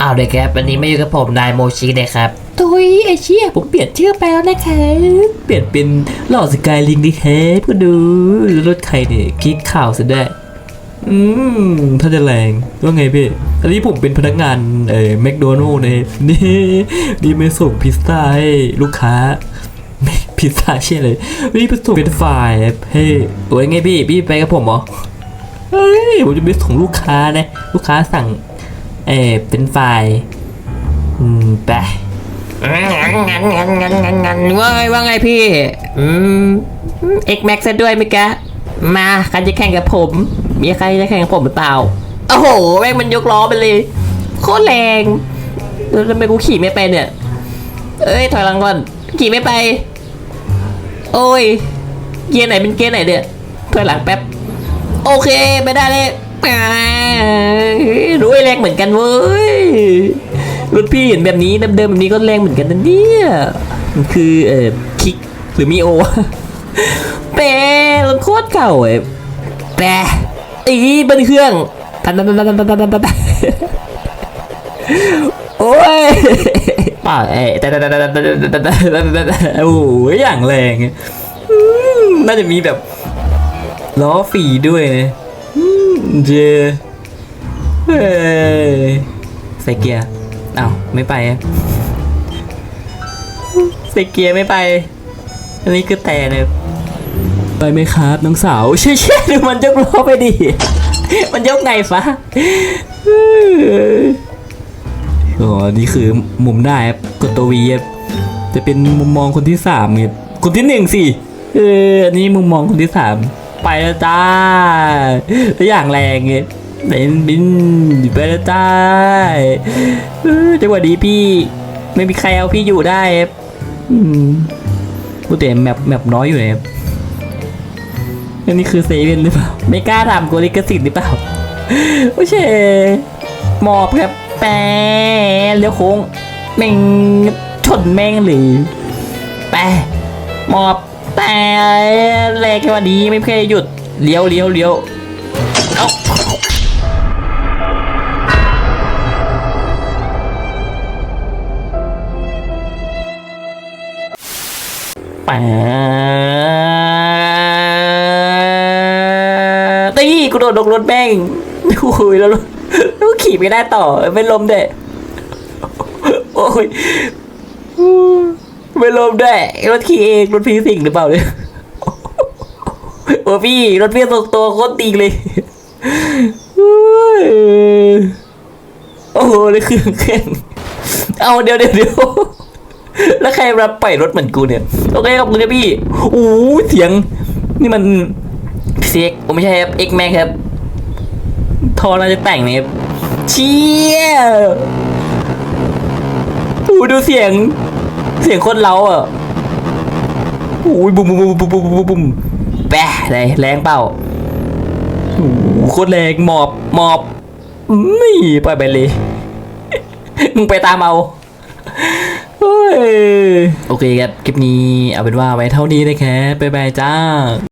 อ้าวเด็กครับวันนี้ไม่อยู่กับผมนายโมชินะครับทุยไอเชี่ยผมเปลี่ยนชื่อไปแล้วนะครับเปลี่ยนเป็นหล่อสกายลิงดีแครับก็ดูรถใครเนี่ยคลิกข่าวซะได้อืมถ้าจะแรงว่าไงพี่อันนี้ผมเป็นพนักงานเอ่อแมคโดนัลล์นะครับนี่นี่มาส่งพิซซ่าให้ลูกค้าไม่พิซซ่าเช่ยเลยวันนี้ไปส่งเป็นฝ่ายครับเฮ้ยโอ้ยไงพี่พี่ไปกับผมเหรอเฮ้ยผมจะไปส่งลูกค้านะลูกค้าสั่ง เออเป็นไฟล์อืมไปว่าไงว่าไงพี่ อืมเอ็กแม็กซ์ด้วยไหมแกะ มาใครจะแข่งกับผม มีใครจะแข่งกับผมหรือเปล่า โอ้โหแม่งมันยกล้อไปเลย โคตรแรงแล้วทำไมกูขี่ไม่ไปเนี่ย เอ้ยถอยหลังก่อน ขี่ไม่ไป โอ้ย เกียร์ไหนเป็นเกียร์ไหนเนี่ยถอยหลังแป๊บ โอเค ไม่ได้เลย รู้ไอ้แรงเหมือนกันเว้ยรุ่นพี่เห็นแบบนี้เดิมๆแบบนี้ก็แรงเหมือนกันนะเนี่ยมันคือเอ่อคิกหรือมีโอแปรรถโคตรเก่าเอ้แปรอีบันเครื่องปันปันปันปันปันปันปันปันโอ้ยป่าเอ้แต่แต่แต่แต่แต่แต่แต่แต่โอ้โหอย่างแรงอะอืมน่าจะมีแบบล้อฟรีด้วยนะอืม เจเฮ้ยใส่เกียร์เอ้าไม่ไปใส่เกียร์ไม่ไป อันนี้คือแต่เนี่ยไปไหมครับน้องสาวเชี่ยเชี่ยดูมันยกล้อไปดิมันยกไงฟ้าอ๋อนี่คือมุมได้ครับกดตัววีครับจะเป็นมุมมองคนที่สามครับคนที่หนึ่งสิเอออันนี้มุมมองคนที่สาม ไปแล้วจ้าแล้วอย่างแรงเงี้ยเดินบินไปแล้วจ้าเจังหวะนี้พี่ไม่มีใครเอาพี่อยู่ได้ครับอืมกูแต่แมปแมปน้อยอยู่เลยครับอันนี้คือเซเว่นหรือเปล่า ไม่กล้าทำกูลิกสิทธิ์หรือเปล่า โอเคหมอบครับแปรเลี้ยวโค้งแม่งชนแม่งหรือแปรหมอบ แต่แรกแค่วันนี้ไม่เคยหยุดเลี้ยวเลี้ยวเลี้ยวเอาแปตีกูโดนลงรถแม่งโอ้ยแล้วรถแล้วขี่ไม่ได้ต่อเป็นลมเด็โอ้ย เป็นลมได้รถขี่เองรถพี่สิงหรือเปล่าเนี่ยโอ้พี่รถพี่ตกตัวโคตรดีเลยโอ้โหเลยเครื่องแข่งเอาเดี๋ยวเดี๋ยวเดี๋ยวแล้วใครรับไปรถเหมือนกูเนี่ยโอเคขอบคุณพี่โอ้เสียง นี่มันพีซีเอ็กไม่ใช่ครับเอ็กแม็กครับทอน่าจะแต่งเนี่ยเชี่ยโอ้ดูเสียง เสียงคนเราอะโอ้ยบุ้มบุ้มบุ้มบุ้มบุ้มบุ้มบุ้มแปะเลยแรงเปล่าโอ้โคตรแรงหมอบหมอบนี่ปล่อยไปเลยมึงไปตามเอาโอ้ยโอเคครับ คลิปนี้เอาเป็นว่าไว้เท่านี้นะครับบ๊ายบายจ้า